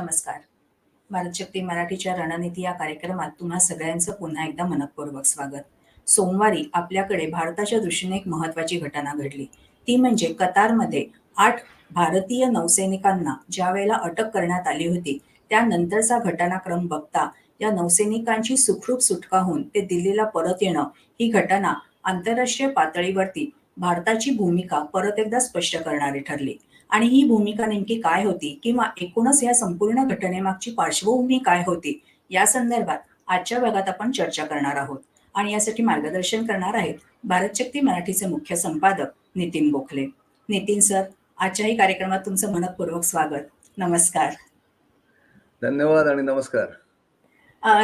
नमस्कार. भारतशक्ती मराठीच्या रणनीती या कार्यक्रमात तुम्हा सगळ्यांचं पुन्हा एकदा मनपूर्वक स्वागत. सोमवारी आपल्याकडे भारताच्या दृष्टीने एक महत्वाची घटना घडली. ती म्हणजे कतारमध्ये आठ भारतीय नौसैनिकांना ज्या वेळेला अटक करण्यात आली होती त्यानंतरचा घटनाक्रम बघता या नौसैनिकांची सुखरूप सुटका होऊन ते दिल्लीला परत येणं ही घटना आंतरराष्ट्रीय पातळीवरती भारताची भूमिका परत एकदा स्पष्ट करणारी ठरली. आणि ही भूमिका नेमकी काय होती? किंवा एकूणच या संपूर्ण घटनेमागची पार्श्वभूमी काय होती? या संदर्भात आजच्या भागात आपण चर्चा करणार आहोत. आणि यासाठी मार्गदर्शन करणार आहेत भारतशक्ती मराठीचे मुख्य संपादक नितीन गोखले. नितीन सर आजच्याही कार्यक्रमात तुमचं मनपूर्वक स्वागत. नमस्कार. धन्यवाद आणि नमस्कार.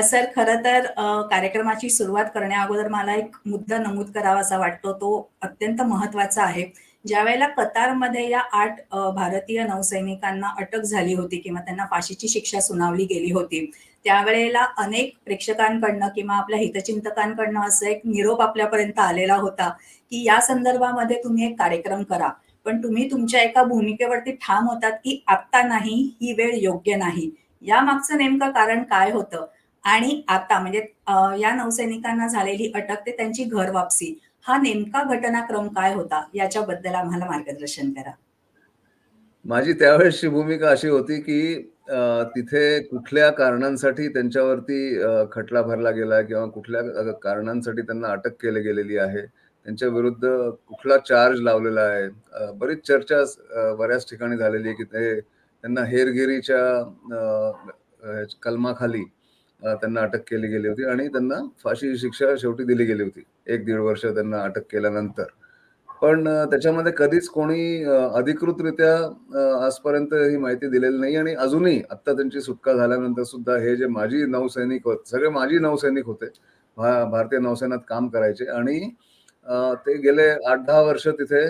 सर खरं तर कार्यक्रमाची सुरुवात करण्या अगोदर मला एक मुद्दा नमूद करावा असा वाटतो. तो अत्यंत महत्त्वाचा आहे. ज्यावेळेला कतारमध्ये या आठ भारतीय नौसैनिकांना अटक झाली होती किंवा त्यांना फाशीची शिक्षा सुनावली गेली होती त्यावेळेला अनेक प्रेक्षकांकडनं किंवा आपल्या हितचिंतकांकडनं असं एक निरोप आपल्यापर्यंत आलेला होता की या संदर्भामध्ये तुम्ही एक कार्यक्रम करा. पण तुम्ही तुमच्या एका भूमिकेवरती ठाम होतात की आत्ता नाही ही वेळ योग्य नाही. या मागचं नेमकं कारण काय होतं? आणि आता म्हणजे या नौसैनिकांना झालेली अटक ते त्यांची घर वापसी. हा नेमका घटनाक्रम काय होता याच्याबद्दल आम्हाला मार्गदर्शन करा. माझी त्यावेळेसची भूमिका अशी होती की तिथे कुठल्या कारणांसाठी त्यांच्यावरती खटला भरला गेला किंवा कुठल्या कारणांसाठी त्यांना अटक केली गेलेली आहे त्यांच्या विरुद्ध कुठला चार्ज लावलेला आहे बरीच चर्चा बऱ्याच ठिकाणी झालेली आहे की ते त्यांना हेरगिरीच्या कलमाखाली त्यांना अटक केली गेली होती आणि त्यांना फाशी शिक्षा शेवटी दिली गेली होती. एक दीड वर्ष त्यांना अटक केल्यानंतर. पण त्याच्यामध्ये कधीच कोणी अधिकृतरित्या आजपर्यंत ही माहिती दिलेली नाही आणि अजूनही आता त्यांची सुटका झाल्यानंतर सुद्धा हे जे माजी नौसैनिक होते सगळे माजी नौसैनिक होते भा भारतीय नौसेनात काम करायचे आणि ते गेले आठ दहा वर्ष तिथे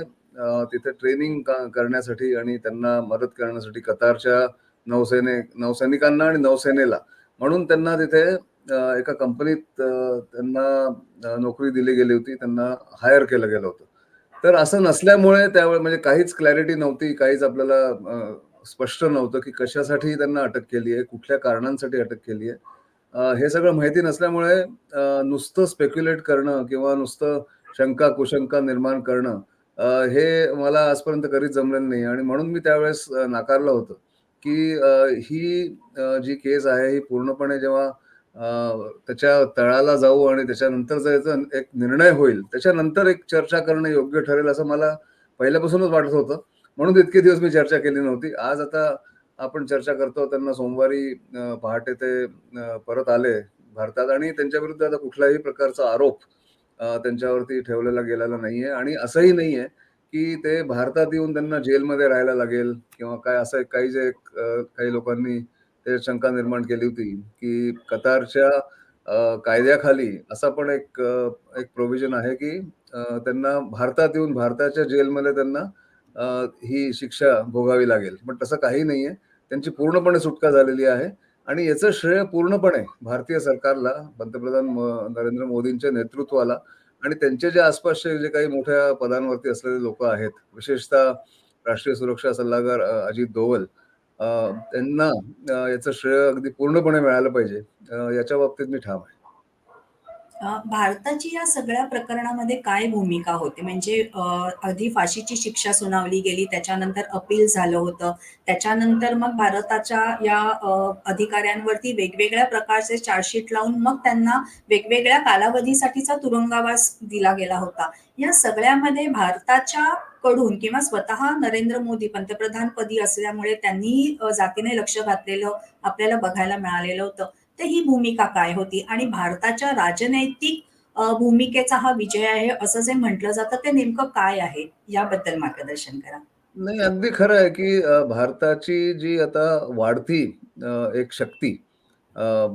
तिथे ट्रेनिंग करण्यासाठी आणि त्यांना मदत करण्यासाठी कतारच्या नौसेने नौसैनिकांना आणि नौसेनेला म्हणून त्यांना तिथे एका कंपनीत त्यांना नोकरी दिली गेली होती त्यांना हायर केलं गेलं होतं. तर असं नसल्यामुळे त्यावेळी म्हणजे काहीच क्लॅरिटी नव्हती काहीच आपल्याला स्पष्ट नव्हतं की कशासाठी त्यांना अटक केली आहे कुठल्या कारणांसाठी अटक केली आहे. हे सगळं माहिती नसल्यामुळे नुसतं स्पेक्युलेट करणं किंवा नुसतं शंका कुशंका निर्माण करणं हे मला आजपर्यंत कधीच जमलेलं नाही. आणि म्हणून मी त्यावेळेस नाकारलं होतं. की ही जी केस आहे ही पूर्णपणे जेव्हा त्याच्या तळाला जाऊ आणि त्याच्यानंतर याचा एक निर्णय होईल त्याच्यानंतर एक चर्चा करणं योग्य ठरेल असं मला पहिल्यापासूनच वाटत होतं. म्हणून इतके दिवस मी चर्चा केली नव्हती. आज आता आपण चर्चा करतो त्यांना सोमवारी पहाटे ते परत आले भारतात आणि त्यांच्या विरुद्ध आता कुठल्याही प्रकारचा आरोप त्यांच्यावरती ठेवलेला गेलेला नाहीये आणि असंही नाहीये की ते भारतात येऊन त्यांना जेलमध्ये राहायला लागेल किंवा काय असं काही जे एक, काही लोकांनी ते शंका निर्माण केली होती की कतारच्या कायद्याखाली असा पण एक एक प्रोव्हिजन आहे की त्यांना भारतात येऊन भारताच्या जेलमध्ये त्यांना ही शिक्षा भोगावी लागेल. पण तसं काही नाहीये. त्यांची पूर्णपणे सुटका झालेली आहे. आणि याचं श्रेय पूर्णपणे भारतीय सरकारला पंतप्रधान म- नरेंद्र मोदींच्या नेतृत्वाला आणि त्यांचे जे आसपासचे जे काही मोठ्या पदांवरती असलेले लोक आहेत विशेषतः राष्ट्रीय सुरक्षा सल्लागार अजित दोवल त्यांना याचं श्रेय अगदी पूर्णपणे मिळालं पाहिजे. याच्या बाबतीत मी ठाम आहे. भारताची या सगळ्या प्रकरणामध्ये काय भूमिका होती? म्हणजे आधी फाशीची शिक्षा सुनावली गेली त्याच्यानंतर अपील झालं होतं. त्याच्यानंतर मग भारताच्या या अधिकाऱ्यांवरती वेगवेगळ्या प्रकारचे चार्जशीट लावून मग त्यांना वेगवेगळ्या कालावधीसाठीचा तुरुंगावास दिला गेला होता. या सगळ्यामध्ये भारताच्या कडून किंवा स्वतः नरेंद्र मोदी पंतप्रधानपदी असल्यामुळे त्यांनी जातीने लक्ष घातलेलं आपल्याला बघायला मिळालेलं होतं. तर ही भूमिका काय होती? आणि भारताच्या राजनैतिक भूमिकेचा हा विजय आहे असं जे म्हटलं जातं ते नेमकं काय आहे? याबद्दल मार्गदर्शन करा. नाही अगदी खरं आहे की भारताची जी आता वाढती एक शक्ती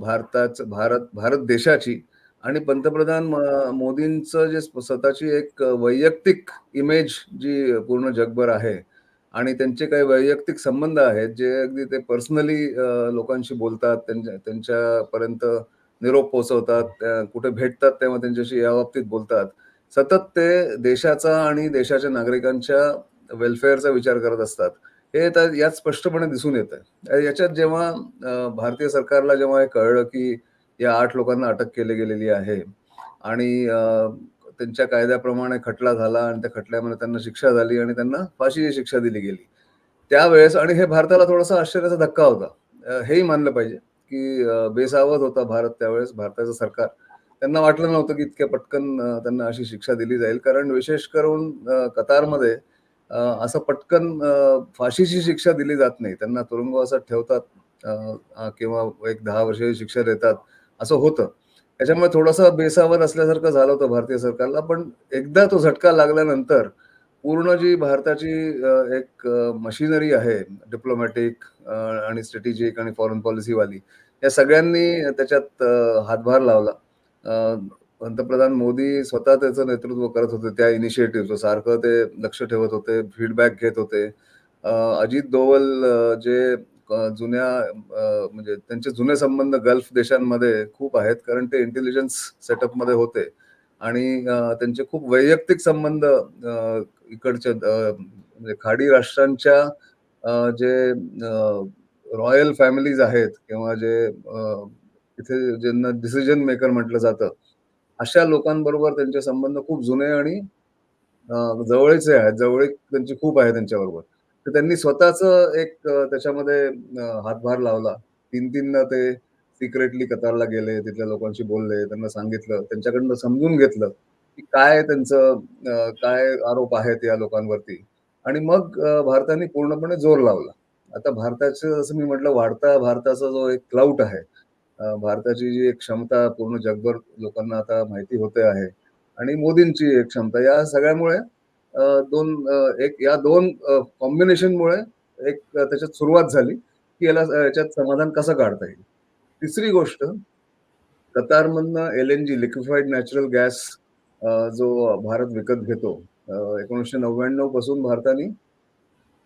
भारताच भारत भारत देशाची आणि पंतप्रधान म- मोदींचं जे स्वतःची एक वैयक्तिक इमेज जी पूर्ण जगभर आहे आणि त्यांचे काही वैयक्तिक संबंध आहेत जे अगदी ते पर्सनली लोकांशी बोलतात त्यांच्या त्यांच्यापर्यंत निरोप पोहोचवतात कुठे भेटतात तेव्हा त्यांच्याशी या बाबतीत बोलतात सतत ते देशाचा आणि देशाच्या नागरिकांच्या वेलफेअरचा विचार करत असतात हे तर यात स्पष्टपणे दिसून येतं. याच्यात जेव्हा भारतीय सरकारला जेव्हा हे कळलं, की या आठ लोकांना अटक केली गेलेली आहे आणि त्यांच्या कायद्याप्रमाणे खटला झाला आणि त्या खटल्यामध्ये त्यांना शिक्षा झाली आणि त्यांना फाशीची शिक्षा दिली गेली. त्यावेळेस आणि हे भारताला थोडासा आश्चर्याचा धक्का होता. हेही मानलं पाहिजे, की बेसावध होता भारत त्यावेळेस, भारताचं सरकार. त्यांना वाटलं नव्हतं, की इतक्या पटकन त्यांना अशी शिक्षा दिली जाईल. कारण विशेष करून कतारमध्ये असं पटकन फाशीची शिक्षा दिली जात नाही. त्यांना तुरुंगवासात ठेवतात किंवा एक दहा वर्षाची शिक्षा देतात, असं होतं. त्याच्यामुळे थोडंसं बेसावर असल्यासारखं झालं होतं भारतीय सरकारला. पण एकदा तो झटका लागल्यानंतर पूर्ण जी भारताची एक मशिनरी आहे डिप्लोमॅटिक आणि स्ट्रॅटेजिक आणि फॉरेन पॉलिसीवाली, या सगळ्यांनी त्याच्यात हातभार लावला. पंतप्रधान मोदी स्वतः त्याचं नेतृत्व करत होते त्या इनिशिएटिव्हचं. सारखं ते लक्ष ठेवत होते, फीडबॅक घेत होते. अजित दोवल जे जुन्या म्हणजे त्यांचे जुने संबंध गल्फ देशांमध्ये खूप आहेत. कारण ते इंटेलिजन्स सेटअपमध्ये होते आणि त्यांचे खूप वैयक्तिक संबंध इकडच्या म्हणजे खाडी राष्ट्रांच्या जे रॉयल फॅमिलीज आहेत किंवा जे इथे तिथे ज्यांना डिसिजन मेकर म्हटलं जातं, अशा लोकांबरोबर त्यांचे संबंध खूप जुने आणि जवळचे आहेत. जवळीक त्यांची खूप आहे त्यांच्याबरोबर. तर त्यांनी स्वतःच एक त्याच्यामध्ये हातभार लावला. 3-3दा ते सिक्रेटली कतारला गेले, तिथल्या लोकांशी बोलले, त्यांना सांगितलं, त्यांच्याकडनं समजून घेतलं, की काय त्यांचं काय आरोप आहेत या लोकांवरती आणि मग भारताने पूर्णपणे जोर लावला. आता भारताचं जसं मी म्हटलं वाढता भारताचा जो एक क्लाउट आहे, भारताची जी एक क्षमता पूर्ण जगभर लोकांना आता माहिती होते आहे आणि मोदींची एक क्षमता या सगळ्यामुळे दोन एक या दोन कॉम्बिनेशनमुळे एक त्याच्यात सुरुवात झाली, की याला याच्यात समाधान कसं काढता येईल. तिसरी गोष्ट कतारमधनं एल-एन-जी लिक्विफाईड नॅचरल गॅस जो भारत विकत घेतो. एकोणीसशे नव्याण्णवपासून भारताने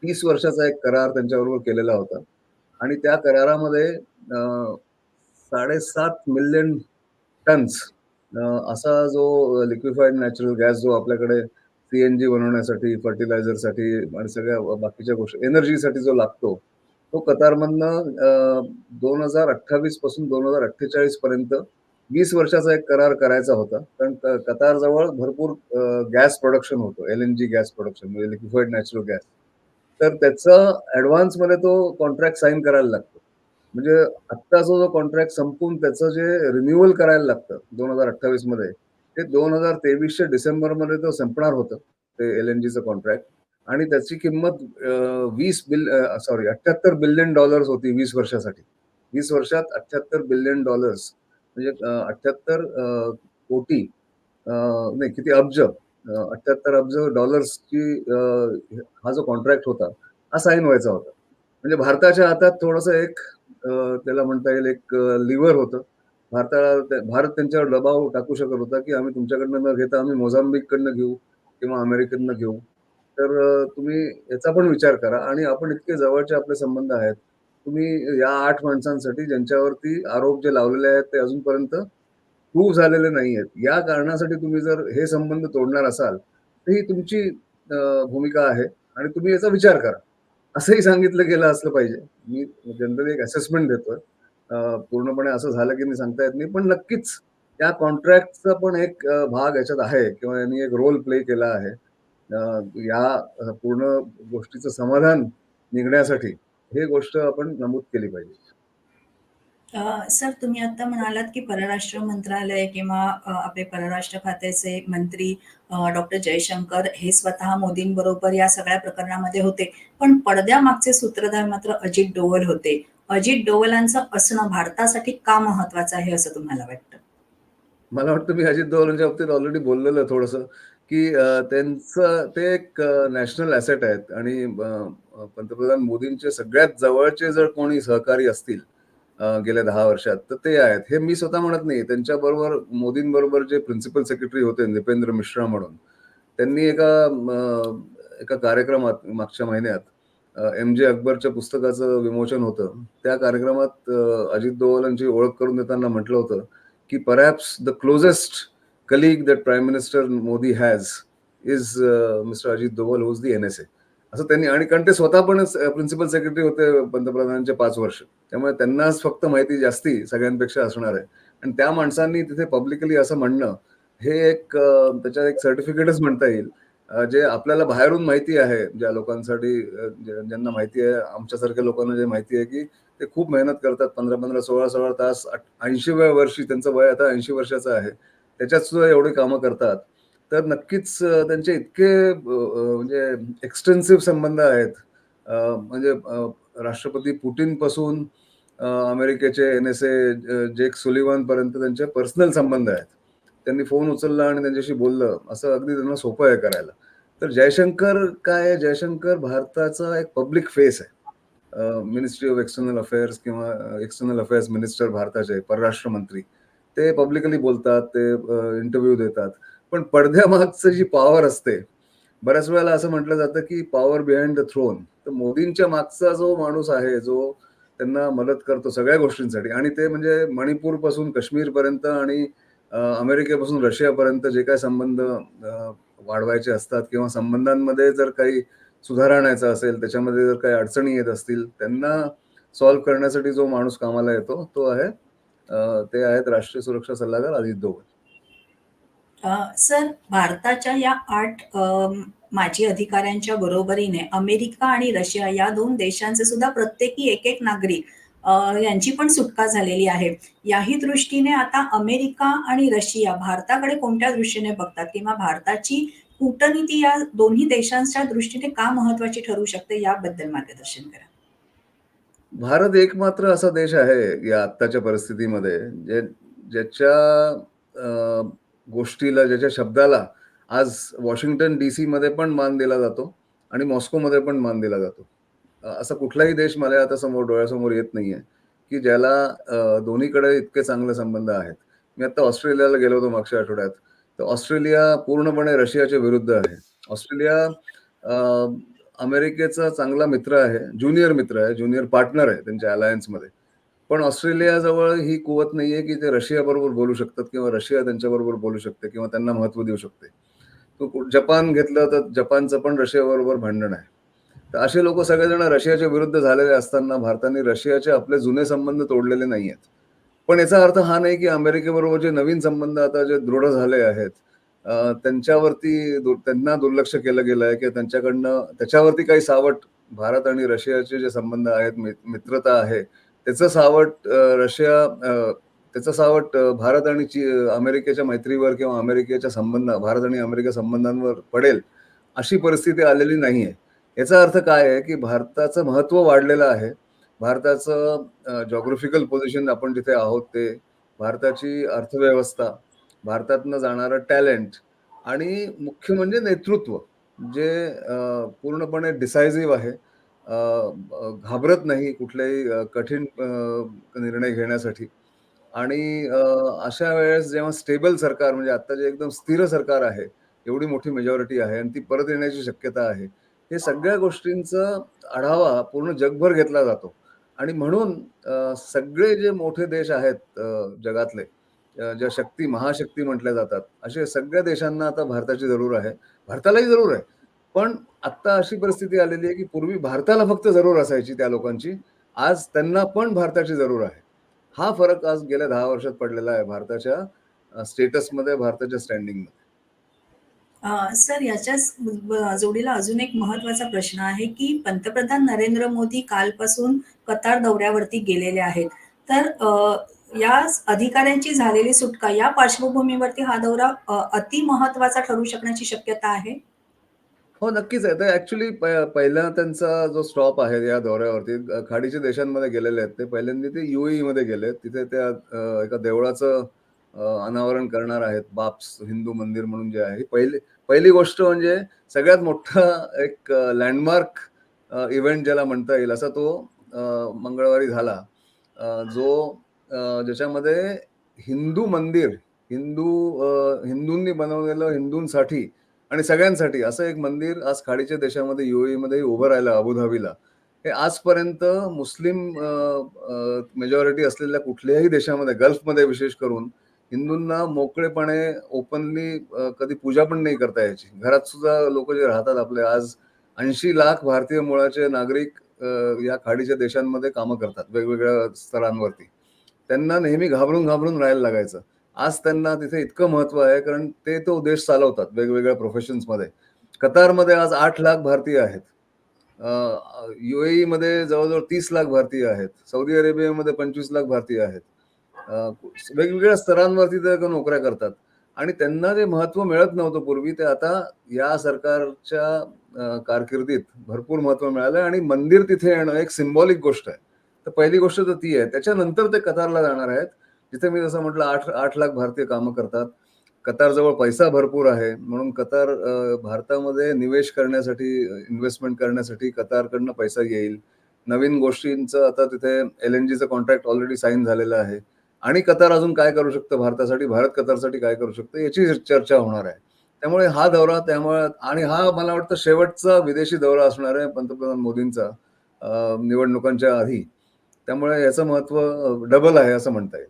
तीस वर्षाचा एक करार त्यांच्याबरोबर केलेला होता आणि त्या करारामध्ये साडेसात मिलियन टन्स असा जो लिक्विफाईड नॅचरल गॅस जो आपल्याकडे सी-एन-जी बनवण्यासाठी, फर्टिलायझरसाठी आणि सगळ्या बाकीच्या गोष्टी एनर्जीसाठी जो लागतो, तो कतारमधनं अ, 2028 पासून 2048 पर्यंत वीस वर्षाचा एक करार करायचा होता. कारण कतार कतारजवळ भरपूर गॅस प्रोडक्शन होतं. एल-एन-जी गॅस प्रोडक्शन म्हणजे लिक्विफाईड नॅचरल गॅस. तर त्याचं ऍडव्हान्समध्ये तो कॉन्ट्रॅक्ट साइन करायला लागतो. म्हणजे आत्ताचा जो कॉन्ट्रॅक्ट संपून त्याचं जे रिन्युअल करायला लागतं 2028 मध्ये, ते 2023च्या डिसेंबरमध्ये तो संपणार होतं, ते एल-एन-जीचं कॉन्ट्रॅक्ट आणि त्याची किंमत वीस बिल सॉरी 78 बिलियन डॉलर्स होती वीस वर्षासाठी. वीस वर्षात 78 बिलियन डॉलर्स म्हणजे अठ्ठ्याहत्तर कोटी नाही किती अब्ज अठ्ठ्याहत्तर अब्ज डॉलर्सची हा जो कॉन्ट्रॅक्ट होता, हा साइन व्हायचा होता. म्हणजे भारताच्या हातात थोडंसं एक त्याला म्हणता येईल एक लिव्हर होतं. भारताला भारत त्यांच्यावर दबाव टाकू शकत होता, की आम्ही तुमच्याकडनं न घेता आम्ही मोझाम्बिककडनं घेऊ किंवा अमेरिकेतनं घेऊ. तर तुम्ही याचा पण विचार करा आणि आपण इतके जवळचे आपले संबंध आहेत. तुम्ही या आठ माणसांसाठी ज्यांच्यावरती आरोप जे लावलेले आहेत, ते अजूनपर्यंत प्रूव्ह झालेले नाही आहेत या कारणासाठी तुम्ही जर हे संबंध तोडणार असाल, तर ही तुमची भूमिका आहे आणि तुम्ही याचा विचार करा. असंही सांगितलं गेलं असलं पाहिजे. मी जनरली एक असेसमेंट देतोय. पूर्णपणे असं झालं की मी सांगता येत नाही. पण नक्कीच त्या कॉन्ट्रॅक्टचा पण एक भाग याच्यात आहे किंवा यांनी एक रोल प्ले केला आहे. या पूर्ण गोष्टीचं समाधान निघण्यासाठी हे गोष्ट आपण नमूद केली पाहिजे. सर तुम्ही आता म्हणालात, की परराष्ट्र मंत्रालय किंवा आपले परराष्ट्र खात्याचे मंत्री डॉक्टर जयशंकर हे स्वतः मोदींबरोबर या सगळ्या प्रकरणामध्ये होते. पण पडद्यामागचे सूत्रधार मात्र अजित डोवल होते. अजित डोवलांचं असणं भारतासाठी का महत्वाचं आहे असं तुम्हाला वाटतं? मला वाटतं मी अजित डोवलांच्या बाबतीत ऑलरेडी बोललेलं थोडस की त्यांचं ते एक नॅशनल ॲसेट आहेत आणि पंतप्रधान मोदींचे सगळ्यात जवळचे जर कोणी सहकारी असतील गेल्या दहा वर्षात, तर ते आहेत. हे मी स्वतः म्हणत नाही. त्यांच्याबरोबर मोदींबरोबर जे प्रिन्सिपल सेक्रेटरी होते नृपेंद्र मिश्रा म्हणून, त्यांनी एका एका कार्यक्रमात मागच्या महिन्यात एम-जे अकबरच्या पुस्तकाचं विमोचन होतं. त्या कार्यक्रमात अजित डोवलांची ओळख करून देताना म्हटलं होतं, की perhaps the closest colleague that prime minister Modi has is mister Ajit Doval who's the the NSA." असं त्यांनी आणि कारण ते स्वतः पण प्रिन्सिपल सेक्रेटरी होते पंतप्रधानांचे पाच वर्ष त्यामुळे त्यांनाच फक्त माहिती जास्ती सगळ्यांपेक्षा असणार आहे आणि त्या माणसांनी तिथे पब्लिकली असं म्हणणं हे एक त्याच्यात एक सर्टिफिकेटच म्हणता येईल जे आपल्याला बाहेरून माहिती आहे ज्या लोकांसाठी ज्यांना माहिती आहे आमच्यासारख्या लोकांना जे माहिती आहे की ते खूप मेहनत करतात पंधरा पंधरा सोळा सोळा तास ऐंशी ऐंशीव्या वर्षी त्यांचं वय आता ऐंशी वर्षाचं आहे. त्याच्यात सुद्धा एवढी कामं करतात. तर नक्कीच त्यांचे इतके म्हणजे एक्सटेन्सिव्ह संबंध आहेत. म्हणजे राष्ट्रपती पुटिनपासून अमेरिकेचे N S A Jake Sullivan पर्यंत त्यांचे पर्सनल संबंध आहेत. त्यांनी फोन उचलला आणि त्यांच्याशी बोललं. असं अगदी त्यांना सोपं आहे करायला. तर जयशंकर काय आहे? जयशंकर भारताचा एक पब्लिक फेस आहे. मिनिस्ट्री ऑफ एक्सटर्नल अफेअर्स किंवा एक्सटर्नल अफेअर्स मिनिस्टर भारताचे परराष्ट्र मंत्री. ते पब्लिकली बोलतात ते इंटरव्ह्यू देतात. पण पडद्यामागचं जी पॉवर असते बऱ्याच वेळेला असं म्हटलं जातं की पॉवर बिहाइंड द थ्रोन तर मोदींच्या मागचा जो माणूस आहे जो त्यांना मदत करतो सगळ्या गोष्टींसाठी आणि ते म्हणजे मणिपूरपासून काश्मीरपर्यंत आणि अमेरिकेपासून रशियापर्यंत जे काही संबंध वाढवायचे असतात किंवा संबंधांमध्ये जर काही सुधार आणायचा असेल त्याच्यामध्ये जर काही अडचणी येत असतील त्यांना सॉल्व्ह करण्यासाठी जो माणूस कामाला येतो तो आहे ते आहेत राष्ट्रीय सुरक्षा सल्लागार अजित दोवल सर भारताच्या या आठ माजी अधिकाऱ्यांच्या बरोबरीने अमेरिका आणि रशिया या दोन देशांचे सुद्धा प्रत्येकी एक एक नागरिक यांची पण सुटका झालेली आहे. याही दृष्टीने आता अमेरिका आणि रशिया भारताकडे कोणत्या दृष्टीने बघतात किंवा भारताची कूटनीती या दोन्ही देशांच्या दृष्टीने का महत्वाची ठरू शकते याबद्दल मार्गदर्शन करा. भारत एकमात्र असा देश आहे या आत्ताच्या परिस्थितीमध्ये जे ज्याच्या अं, गोष्टीला ज्याच्या शब्दाला आज वॉशिंग्टन डी सीमध्ये पण मान दिला जातो आणि मॉस्कोमध्ये पण मान दिला जातो. असा कुठलाही देश मला आता समोर डोळ्यासमोर येत नाहीये की ज्याला दोन्हीकडे इतके चांगले संबंध आहेत. मी आता ऑस्ट्रेलियाला गेलो होतो मागच्या आठवड्यात. तर ऑस्ट्रेलिया पूर्णपणे रशियाच्या विरुद्ध आहे. ऑस्ट्रेलिया अमेरिकेचा चांगला मित्र आहे ज्युनियर मित्र आहे ज्युनियर पार्टनर आहे त्यांच्या अलायन्समध्ये. पण ऑस्ट्रेलियाजवळ ही कुवत नाहीये की ते रशिया बरोबर बोलू शकतात किंवा रशिया त्यांच्याबरोबर बोलू शकते किंवा त्यांना महत्त्व देऊ शकते. तू जपान घेतलं तर जपानचं पण रशियाबरोबर भांडण आहे. तर असे लोक सगळेजण रशियाच्या विरुद्ध झालेले असताना भारताने रशियाचे आपले जुने संबंध तोडलेले नाही आहेत पण याचा अर्थ हा नाही की अमेरिकेबरोबर जे नवीन संबंध आता जे दृढ झाले आहेत त्यांच्यावरती त्यांना दुर्लक्ष केलं गेलं आहे किंवा त्यांच्याकडनं त्याच्यावरती काही सावट भारत आणि रशियाचे जे संबंध आहेत मित्रता आहे त्याचं सावट रशिया त्याचं सावट भारत आणि ची अमेरिकेच्या मैत्रीवर किंवा अमेरिकेच्या संबंध भारत आणि अमेरिका संबंधांवर पडेल अशी परिस्थिती आलेली नाही आहे याचा अर्थ काय आहे की भारताचं महत्त्व वाढलेलं आहे. भारताचं जॉग्रफिकल पोझिशन आपण जिथे आहोत ते भारताची अर्थव्यवस्था भारतातनं जाणारं टॅलेंट आणि मुख्य म्हणजे नेतृत्व जे पूर्णपणे डिसायझिव्ह आहे. घाबरत नाही कुठल्याही कठीण निर्णय घेण्यासाठी. आणि अशा वेळेस जेव्हा स्टेबल सरकार म्हणजे आता जे एकदम स्थिर सरकार आहे एवढी मोठी मेजॉरिटी आहे आणि ती परत येण्याची शक्यता आहे हे सगळ्या गोष्टींचा आढावा पूर्ण जगभर घेतला जातो. आणि म्हणून सगळे जे मोठे देश आहेत जगातले ज्या शक्ती महाशक्ती म्हटल्या जातात असे सगळ्या देशांना आता भारताची जरूर आहे. भारतालाही जरूर आहे. पण आता अशी परिस्थिती आलेली आहे की पूर्वी भारताला फक्त जरूर असायची त्या लोकांची. आज त्यांना पण भारताची जरूर आहे. हा फरक आज गेल्या दहा वर्षात पडलेला आहे. भारताच्या स्टेटसमध्ये भारताच्या स्टँडिंगमध्ये सर याच्याच जोडीला अजून एक महत्त्वाचा प्रश्न आहे की पंतप्रधान नरेंद्र मोदी कालपासून कतार दौऱ्यावरती गेलेले आहेत. तर या अधिकाऱ्यांची झालेली सुटका या पार्श्वभूमीवरती हा दौरा अति महत्त्वाचा ठरू शकण्याची शक्यता आहे? हो नक्कीच आहे. तर ऍक्च्युली पहिला त्यांचा जो स्टॉप आहे या दौऱ्यावरती खाडीच्या देशांमध्ये गेलेले आहेत. ते पहिल्यांदा ते युएई मध्ये गेले तिथे त्या एका देवळाचं अनावरण करणार आहेत बाप्स हिंदू मंदिर म्हणून जे आहे. पहिले पहिली गोष्ट म्हणजे सगळ्यात मोठा एक लँडमार्क इव्हेंट ज्याला म्हणता येईल असा तो मंगळवारी झाला. जो ज्याच्यामध्ये हिंदू मंदिर हिंदू हिंदूंनी बनवलेलं हिंदूंसाठी आणि सगळ्यांसाठी असं एक मंदिर आज खाडीच्या देशामध्ये यू मध्ये उभं राहिलं अबुधाबीला. हे आजपर्यंत मुस्लिम मेजॉरिटी असलेल्या कुठल्याही देशामध्ये गल्फमध्ये विशेष करून हिंदूंना मोकळेपणे ओपनली कधी पूजा पण नाही करता यायची. घरात सुद्धा लोक जे राहतात आपले आज ऐंशी लाख भारतीय मुळाचे नागरिक या खाडीच्या देशांमध्ये कामं करतात वेगवेगळ्या स्तरांवरती. त्यांना नेहमी घाबरून घाबरून राहायला लागायचं. आज त्यांना तिथे इतकं महत्त्व आहे कारण ते तो देश चालवतात वेगवेगळ्या प्रोफेशन्समध्ये कतारमध्ये आज आठ लाख भारतीय आहेत. युएई मध्ये जवळजवळ तीस लाख भारतीय आहेत. सौदी अरेबियामध्ये पंचवीस लाख भारतीय आहेत. वेगवेगळ्या स्तरांवरती ते नोकऱ्या करतात. आणि त्यांना जे महत्त्व मिळत नव्हतं पूर्वी ते आता या सरकारच्या कारकिर्दीत भरपूर महत्त्व मिळालं आणि मंदिर तिथे येणं एक सिम्बॉलिक गोष्ट आहे. तर पहिली गोष्ट तर ती आहे. त्याच्यानंतर ते कतारला जाणार आहेत. जिथे मी जसं म्हटलं आठ आठ लाख भारतीय कामं करतात. कतारजवळ पैसा भरपूर आहे. म्हणून कतार भारतामध्ये निवेश करण्यासाठी इन्व्हेस्टमेंट करण्यासाठी कतारकडनं पैसा येईल. नवीन गोष्टींचं आता तिथे एल एन जीचं कॉन्ट्रॅक्ट ऑलरेडी साईन झालेलं आहे. आणि कतार अजून काय करू शकतं? भारतासाठी भारत कतारसाठी काय करू शकतं? याची चर्चा होणार आहे. त्यामुळे हा दौरा त्यामुळे आणि हा मला वाटतं शेवटचा विदेशी दौरा असणार आहे पंतप्रधान मोदींचा निवडणुकांच्या आधी. त्यामुळे याचं महत्त्व डबल आहे असं म्हणता येईल.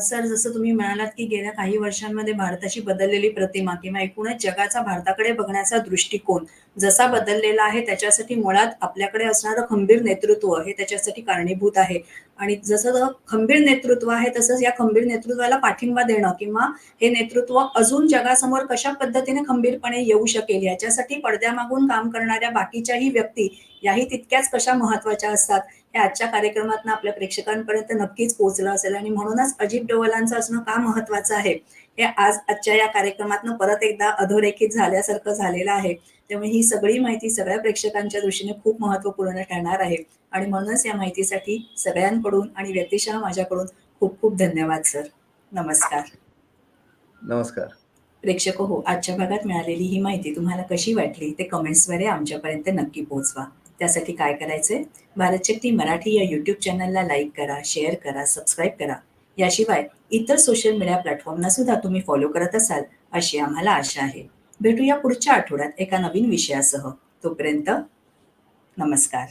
सर जसं तुम्ही म्हणालात की गेल्या काही वर्षांमध्ये भारताची बदललेली प्रतिमा किंवा एकूणच जगाचा भारताकडे बघण्याचा दृष्टिकोन जसा बदललेला आहे त्याच्यासाठी मुळात आपल्याकडे असणारं खंबीर नेतृत्व हे त्याच्यासाठी कारणीभूत आहे. आणि जसं खंबीर नेतृत्व आहे तसंच या खंबीर नेतृत्वाला पाठिंबा देणं किंवा हे नेतृत्व अजून जगासमोर कशा पद्धतीने खंबीरपणे येऊ शकेल याच्यासाठी पडद्यामागून काम करणाऱ्या बाकीच्याही व्यक्ती याही तितक्याच कशा महत्त्वाच्या असतात हे आजच्या कार्यक्रमातून आपल्या प्रेक्षकांपर्यंत नक्कीच पोहोचलं असेल. आणि म्हणूनच अजित डोवलांचं असणं का महत्वाचं आहे हे आज आजच्या या कार्यक्रमातनं परत एकदा अधोरेखित झाल्यासारखं झालेलं आहे. त्यामुळे ही सगळी माहिती सगळ्या प्रेक्षकांच्या दृष्टीने खूप महत्त्वपूर्ण ठरणार आहे. आणि म्हणूनच या माहितीसाठी सगळ्यांकडून आणि व्यक्तिशः माझ्याकडून खूप खूप धन्यवाद सर. नमस्कार. नमस्कार. प्रेक्षक हो आजच्या भागात मिळालेली ही माहिती तुम्हाला कशी वाटली ते कमेंट्सद्वारे आमच्यापर्यंत नक्की पोहोचवा. त्यासाठी काय करायचंय? भारतशक्ती मराठी या यूट्यूब चॅनलला लाईक करा शेअर करा सबस्क्राईब करा. याशिवाय इतर सोशल मीडिया प्लॅटफॉर्मना सुद्धा तुम्ही फॉलो करत असाल अशी आम्हाला आशा आहे. भेटूया पुढच्या आठवड्यात एका नवीन विषयासह. तोपर्यंत नमस्कार.